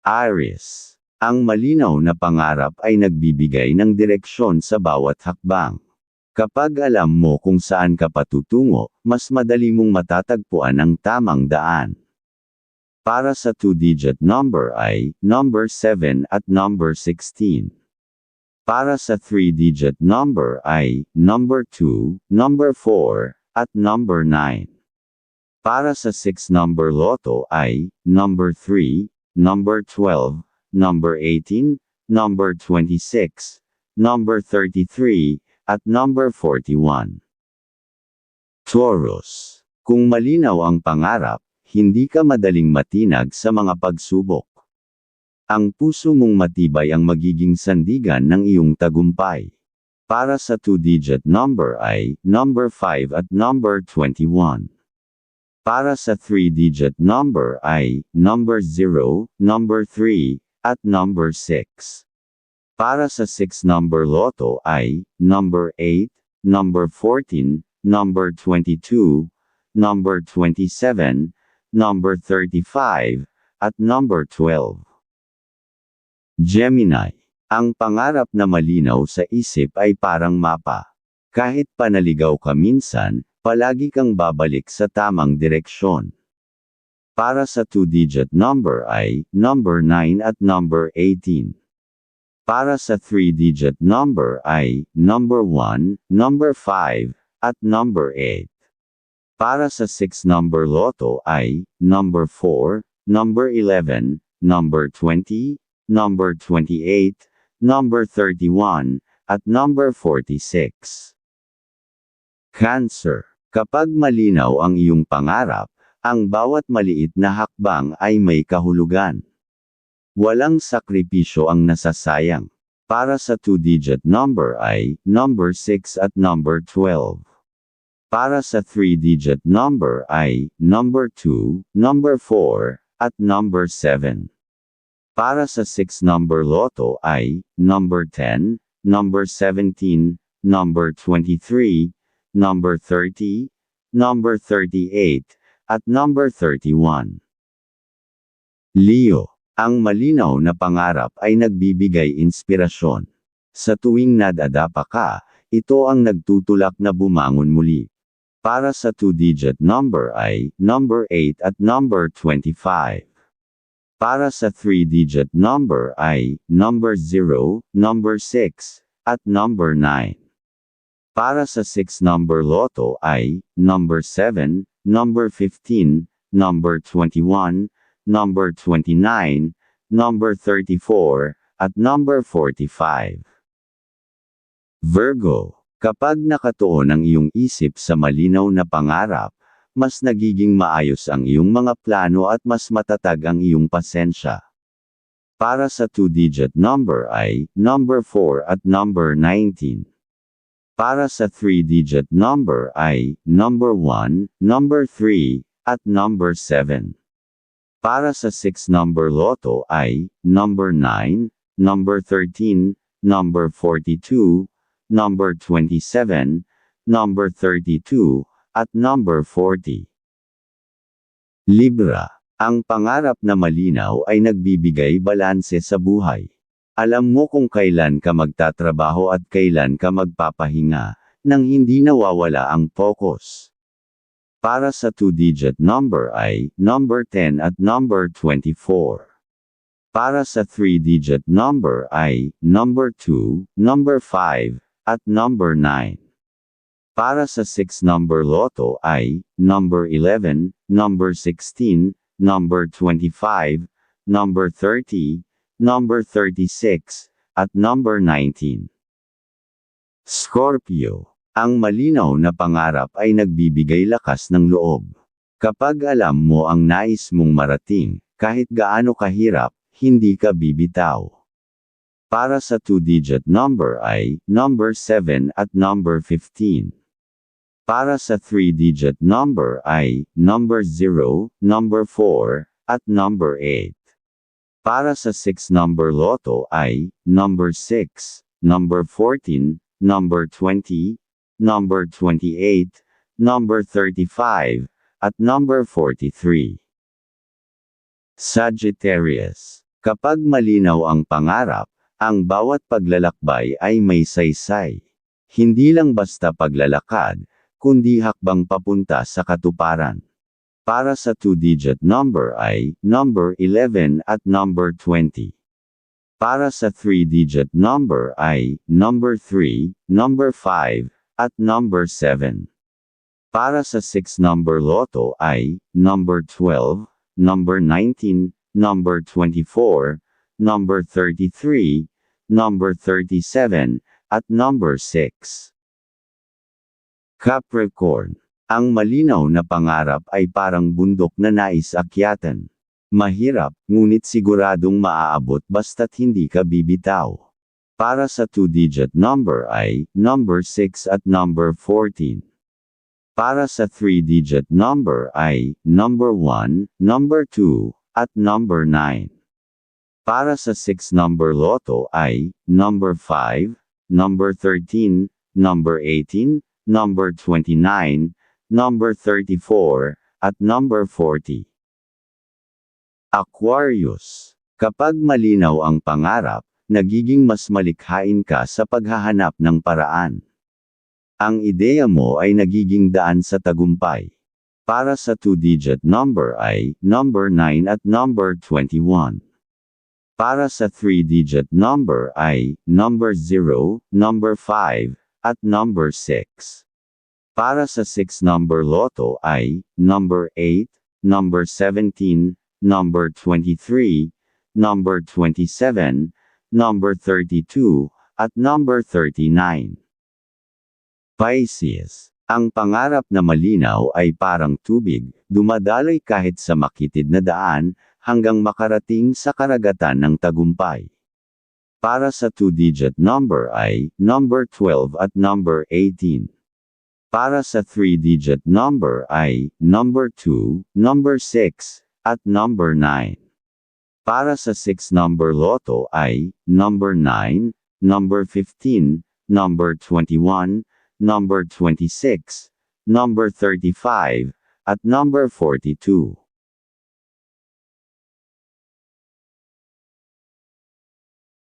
Aries. Ang malinaw na pangarap ay nagbibigay ng direksyon sa bawat hakbang. Kapag alam mo kung saan ka patutungo, mas madali mong matatagpuan ang tamang daan. Para sa two-digit number ay number 7 at number 16. Para sa three-digit number ay number 2, number 4, at number 9. Para sa 6 number loto ay number 3, number 12, number 18, number 26, number 33, at number 41. Taurus. Kung malinaw ang pangarap, hindi ka madaling matinag sa mga pagsubok. Ang puso mong matibay ang magiging sandigan ng iyong tagumpay. Para sa two-digit number ay number 5 at number 21. Para sa three-digit number ay number 0, number 3, at number 6. Para sa 6 number loto ay number 8, number 14, number 22, number 27, number 35, at number 12. Gemini. Ang pangarap na malinaw sa isip ay parang mapa. Kahit panaligaw ka minsan, palagi kang babalik sa tamang direksyon. Para sa two-digit number ay number 9 at number 18. Para sa three-digit number ay number 1, number 5, at number 8. Para sa 6 number loto ay number 4, number 11, number 20, number 28, number 31, at number 46. Cancer. Kapag malinaw ang iyong pangarap, ang bawat maliit na hakbang ay may kahulugan. Walang sakripisyo ang nasasayang. Para sa two-digit number ay number 6 at number 12. Para sa three-digit number ay number 2, number 4, at number 7. Para sa 6 number loto ay number 10, number 17, number 23, number 30, number 38, at number 31. Leo, ang malinaw na pangarap ay nagbibigay inspirasyon. Sa tuwing nadadapa ka, ito ang nagtutulak na bumangon muli. Para sa two-digit number ay number 8 at number 25. Para sa three-digit number ay number 0, number 6, at number 9. Para sa 6 number loto ay number 7, number 15, number 21, number 29, number 34, at number 45. Virgo, kapag nakatuon ang iyong isip sa malinaw na pangarap, mas nagiging maayos ang iyong mga plano at mas matatag ang iyong pasensya. Para sa two-digit number ay number 4 at number 19. Para sa three-digit number ay number 1, number 3, at number 7. Para sa 6 number loto ay number 9, number 13, number 42, number 27, number 32, at number 40. Libra. Ang pangarap na malinaw ay nagbibigay balanse sa buhay. Alam mo kung kailan ka magtatrabaho at kailan ka magpapahinga, nang hindi nawawala ang focus. Para sa two-digit number ay number 10 at number 24. Para sa three-digit number ay number 2, number 5, at number 9. Para sa 6 number loto ay number 11, number 16, number 25, number 30, number 36, at number 19. Scorpio. Ang malinaw na pangarap ay nagbibigay lakas ng loob. Kapag alam mo ang nais mong marating, kahit gaano kahirap, hindi ka bibitaw. Para sa two-digit number ay number 7 at number 15. Para sa three-digit number ay number 0, number 4, at number 8. Para sa 6 number loto ay number 6, number 14, number 20, number 28, number 35, at number 43. Sagittarius. Kapag malinaw ang pangarap, ang bawat paglalakbay ay may saysay. Hindi lang basta paglalakad, kundi hakbang papunta sa katuparan. Para sa two-digit number ay number 11 at number 20. Para sa three-digit number ay number 3, number 5, at number 7. Para sa six-number loto ay number 12, number 19, number 24, number 33, number 37, at number 6. Capricorn. Ang malinaw na pangarap ay parang bundok na nais akyatan. Mahirap, ngunit siguradong maaabot basta't hindi ka bibitaw. Para sa two-digit number ay number 6 at number 14. Para sa three-digit number ay number 1, number 2, at number 9. Para sa six-number loto ay number 5, number 13, number 18, number 29, number 34, at number 40. Aquarius. Kapag malinaw ang pangarap, nagiging mas malikhain ka sa paghahanap ng paraan. Ang ideya mo ay nagiging daan sa tagumpay. Para sa two-digit number ay number 9 at number 21. Para sa three-digit number ay number 0, number 5, at number 6. Para sa six-number loto ay number 8, number 17, number 23, number 27, number 32, at number 39. Pisces. Ang pangarap na malinaw ay parang tubig, dumadaloy kahit sa makitid na daan, hanggang makarating sa karagatan ng tagumpay. Para sa two-digit number ay number 12 at number 18. Para sa three-digit number ay number 2, number 6, at number 9. Para sa six-number loto ay number 9, number 15, number 21, number 26, number 35, at number 42.